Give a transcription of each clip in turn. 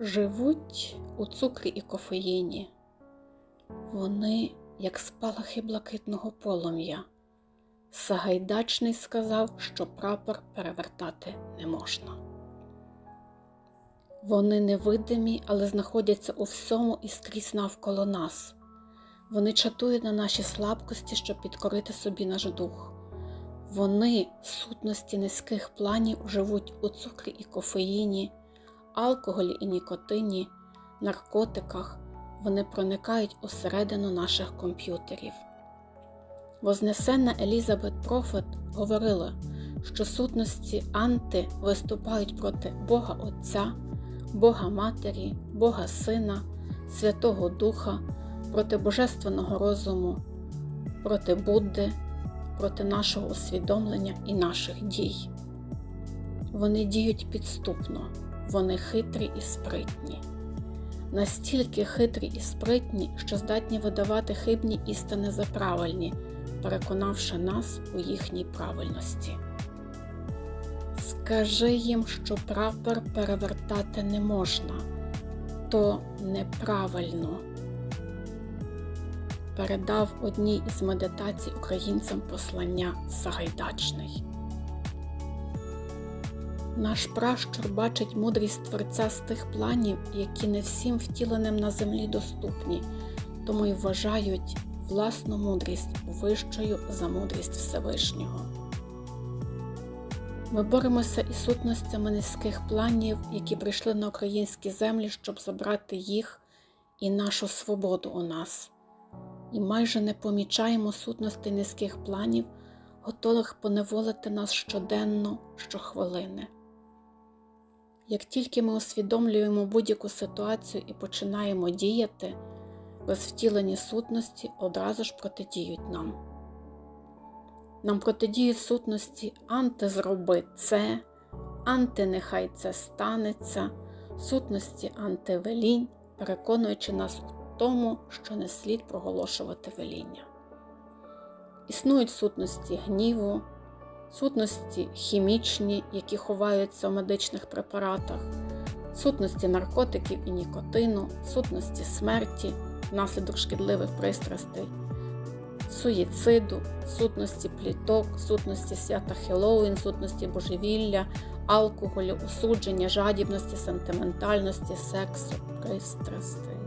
живуть у цукрі і кофеїні. Вони, як спалахи блакитного полум'я. Сагайдачний сказав, що прапор перевертати не можна. Вони невидимі, але знаходяться у всьому і скрізь навколо нас. Вони чатують на наші слабкості, щоб підкорити собі наш дух. Вони, сутності низьких планів, живуть у цукрі і кофеїні, алкоголі і нікотині, наркотиках. Вони проникають усередину наших комп'ютерів. Вознесенна Елізабет Профет говорила, що сутності анти виступають проти Бога Отця, Бога Матері, Бога Сина, Святого Духа, проти Божественного розуму, проти Будди, проти нашого усвідомлення і наших дій. Вони діють підступно, вони хитрі і спритні. Настільки хитрі і спритні, що здатні видавати хибні істини за правильні, переконавши нас у їхній правильності. Скажи їм, що прапор перевертати не можна, то неправильно. Передав одній із медитацій українцям послання Сагайдачний. Наш пращур бачить мудрість Творця з тих планів, які не всім втіленим на землі доступні, тому й вважають власну мудрість вищою за мудрість Всевишнього. Ми боремося із сутностями низьких планів, які прийшли на українські землі, щоб забрати їх і нашу свободу у нас, і майже не помічаємо сутностей низьких планів, готових поневолити нас щоденно, щохвилини. Як тільки ми усвідомлюємо будь-яку ситуацію і починаємо діяти, безвтілені сутності одразу ж протидіють нам. Нам протидіють сутності анти зроби це, анти нехай це станеться, сутності антивелінь, переконуючи нас у тому, що не слід проголошувати веління. Існують сутності гніву, сутності хімічні, які ховаються в медичних препаратах, сутності наркотиків і нікотину, сутності смерті, внаслідок шкідливих пристрастей, суїциду, сутності пліток, сутності свята Хеллоуін, сутності божевілля, алкоголю, осудження, жадібності, сентиментальності, сексу, пристрастей.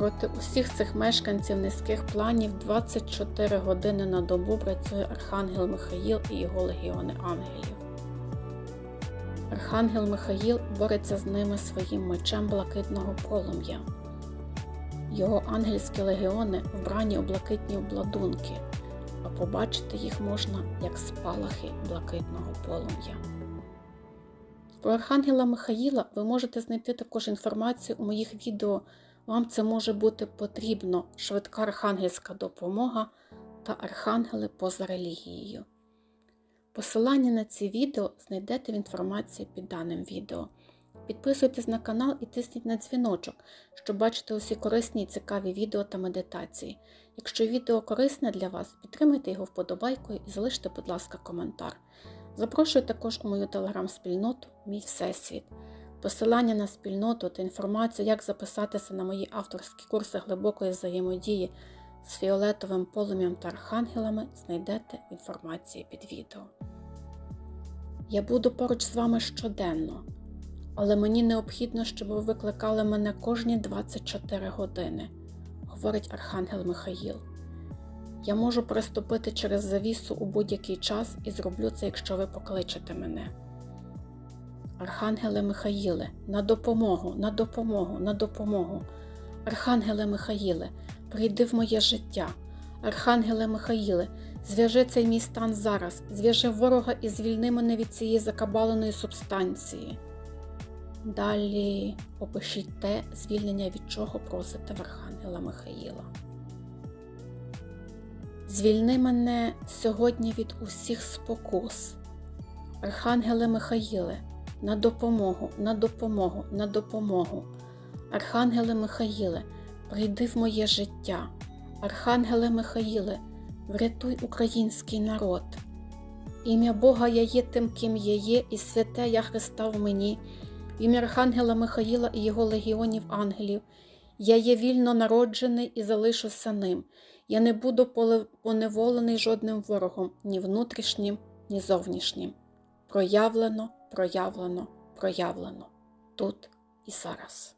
Проти усіх цих мешканців низьких планів 24 години на добу працює Архангел Михаїл і його легіони ангелів. Архангел Михаїл бореться з ними своїм мечем блакитного полум'я. Його ангельські легіони вбрані у блакитні обладунки, а побачити їх можна як спалахи блакитного полум'я. Про Архангела Михаїла ви можете знайти також інформацію у моїх відео. Вам це може бути потрібно швидка архангельська допомога та архангели поза релігією. Посилання на ці відео знайдете в інформації під даним відео. Підписуйтесь на канал і тисніть на дзвіночок, щоб бачити усі корисні і цікаві відео та медитації. Якщо відео корисне для вас, підтримайте його вподобайкою і залиште, будь ласка, коментар. Запрошую також у мою телеграм-спільноту Мій Всесвіт. Посилання на спільноту та інформацію, як записатися на мої авторські курси глибокої взаємодії з фіолетовим полум'ям та архангелами, знайдете в інформації під відео. Я буду поруч з вами щоденно, але мені необхідно, щоб ви викликали мене кожні 24 години, говорить Архангел Михаїл. Я можу переступити через завісу у будь-який час і зроблю це, якщо ви покличете мене. Архангеле Михаїле, на допомогу, на допомогу, на допомогу. Архангеле Михаїле, прийди в моє життя. Архангеле Михаїле, зв'яжи цей мій стан зараз, зв'яжи ворога і звільни мене від цієї закабаленої субстанції. Далі опишіть те звільнення, від чого просите в Архангела Михаїла. Звільни мене сьогодні від усіх спокус. Архангеле Михаїле, на допомогу, на допомогу, на допомогу. Архангеле Михаїле, прийди в моє життя. Архангеле Михаїле, врятуй український народ. Ім'я Бога я є тим, ким я є, і святе я Христа в мені. Ім'я Архангела Михаїла і його легіонів ангелів. Я є вільно народжений і залишуся ним. Я не буду поневолений жодним ворогом, ні внутрішнім, ні зовнішнім. Проявлено, проявлено, проявлено. Тут і зараз.